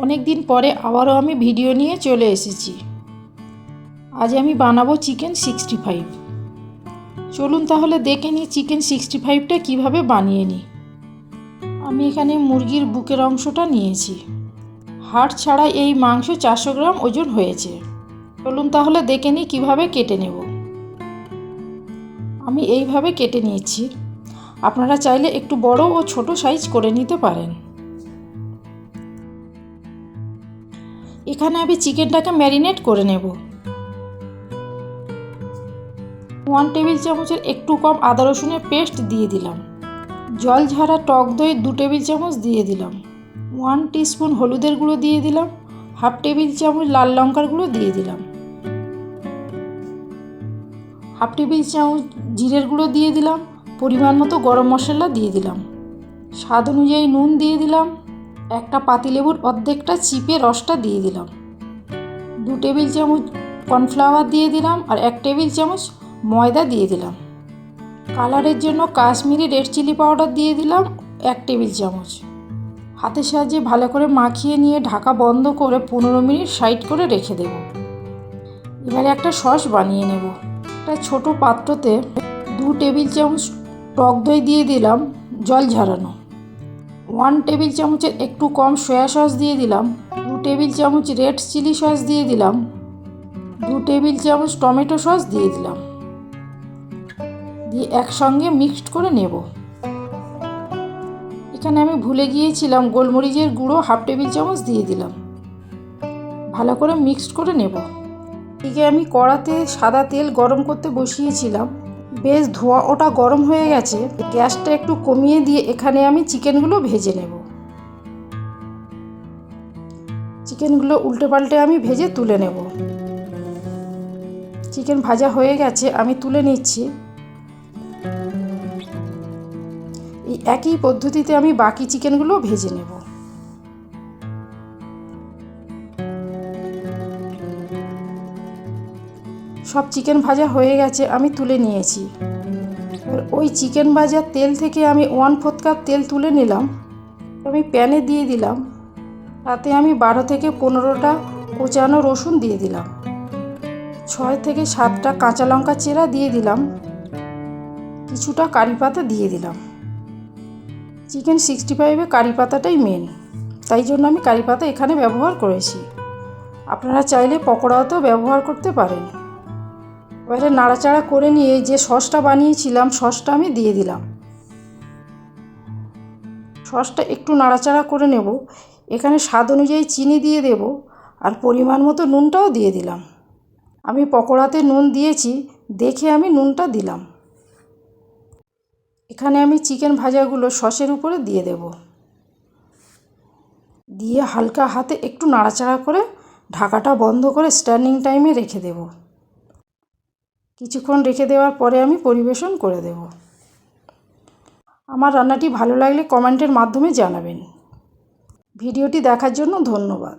অনেক দিন পরে আবারও আমি ভিডিও নিয়ে চলে এসেছি। আজ আমি বানাবো চিকেন সিক্সটি ফাইভ। চলুন তাহলে দেখে নিই চিকেন সিক্সটি ফাইভটা কীভাবে বানিয়ে নিই। আমি এখানে মুরগির বুকের অংশটা নিয়েছি। হাড় ছাড়া এই মাংস চারশো গ্রাম ওজন হয়েছে। চলুন তাহলে দেখে নিই কীভাবে কেটে নেব। আমি এইভাবে কেটে নিয়েছি। আপনারা চাইলে একটু বড় ও ছোট সাইজ করে নিতে পারেন। এখানে আমি চিকেনটাকে ম্যারিনেট করে নেব। ওয়ান টেবিল চামচের একটু কম আদা রসুনের পেস্ট দিয়ে দিলাম। জল ঝাড়া টক দই দু টেবিল চামচ দিয়ে দিলাম। ওয়ান টিস্পুন হলুদের গুঁড়ো দিয়ে দিলাম। হাফ টেবিল চামচ লাল লঙ্কার গুঁড়ো দিয়ে দিলাম। হাফ টেবিল চামচ জিরের গুঁড়ো দিয়ে দিলাম। পরিমাণ মতো গরম মশলা দিয়ে দিলাম। স্বাদ অনুযায়ী নুন দিয়ে দিলাম। একটা পাতিলেবুর অর্ধেকটা চিপে রসটা দিয়ে দিলাম। দু টেবিল চামচ কর্নফ্লাওয়ার দিয়ে দিলাম আর এক টেবিল চামচ ময়দা দিয়ে দিলাম। কালারের জন্য কাশ্মীরি রেড চিলি পাউডার দিয়ে দিলাম এক টেবিল চামচ। হাতের সাহায্যে ভালো করে মাখিয়ে নিয়ে ঢাকা বন্ধ করে পনেরো মিনিট সাইড করে রেখে দেব। এবারে একটা সস বানিয়ে নেব। একটা ছোট পাত্রতে দু টেবিল চামচ টক দই দিয়ে দিলাম, জল ঝরানো। ওয়ান টেবিল চামচের একটু কম সয়া সস দিয়ে দিলাম। দু টেবিল চামচ রেড চিলি সস দিয়ে দিলাম। দু টেবিল চামচ টমেটো সস দিয়ে দিলাম। দিয়ে একসঙ্গে মিক্সড করে নেব। এখানে আমি ভুলে গিয়েছিলাম গোলমরিচের গুঁড়ো হাফ টেবিল চামচ দিয়ে দিলাম। ভালো করে মিক্সড করে নেব। এদিকে আমি কড়াতে সাদা তেল গরম করতে বসিয়েছিলাম। বেশ ধোঁয়া ওটা গরম হয়ে গেছে, গ্যাসটা একটু কমিয়ে দিয়ে এখানে আমি চিকেনগুলো ভেজে নেব। চিকেনগুলো উল্টে পাল্টে আমি ভেজে তুলে নেব। চিকেন ভাজা হয়ে গেছে, আমি তুলে নিচ্ছি। এই একই পদ্ধতিতে আমি বাকি চিকেনগুলো ভেজে নেব। সব চিকেন ভাজা হয়ে গেছে, আমি তুলে নিয়েছি। ওই চিকেন ভাজার তেল থেকে আমি ওয়ান ফোর্থ কাপ তেল তুলে নিলাম। আমি প্যানে দিয়ে দিলাম। তাতে আমি বারো থেকে পনেরোটা কোচানো রসুন দিয়ে দিলাম। ছয় থেকে সাতটা কাঁচা লঙ্কা চেরা দিয়ে দিলাম। কিছুটা কারি পাতা দিয়ে দিলাম। চিকেন সিক্সটি ফাইভে কারি পাতাটাই মেন তাই জন্য আমি কারি পাতা এখানে ব্যবহার করেছি। আপনারা চাইলে পকোড়াতেও ব্যবহার করতে পারেন। এবারে নাড়াচাড়া করে নিয়ে যে সসটা বানিয়েছিলাম, সসটা আমি দিয়ে দিলাম। সসটা একটু নাড়াচাড়া করে নেব। এখানে স্বাদ অনুযায়ী চিনি দিয়ে দেব আর পরিমাণ মতো নুনটাও দিয়ে দিলাম। আমি পকোড়াতে নুন দিয়েছি, দেখে আমি নুনটা দিলাম। এখানে আমি চিকেন ভাজাগুলো সসের উপরে দিয়ে দেব। দিয়ে হালকা হাতে একটু নাড়াচাড়া করে ঢাকাটা বন্ধ করে স্ট্যান্ডিং টাইমে রেখে দেব। কিছুক্ষণ রেখে দেওয়ার পরে আমি পরিবেশন করে দেব। আমার রান্নাটি ভালো লাগলে কমেন্টের মাধ্যমে জানাবেন। ভিডিওটি দেখার জন্য ধন্যবাদ।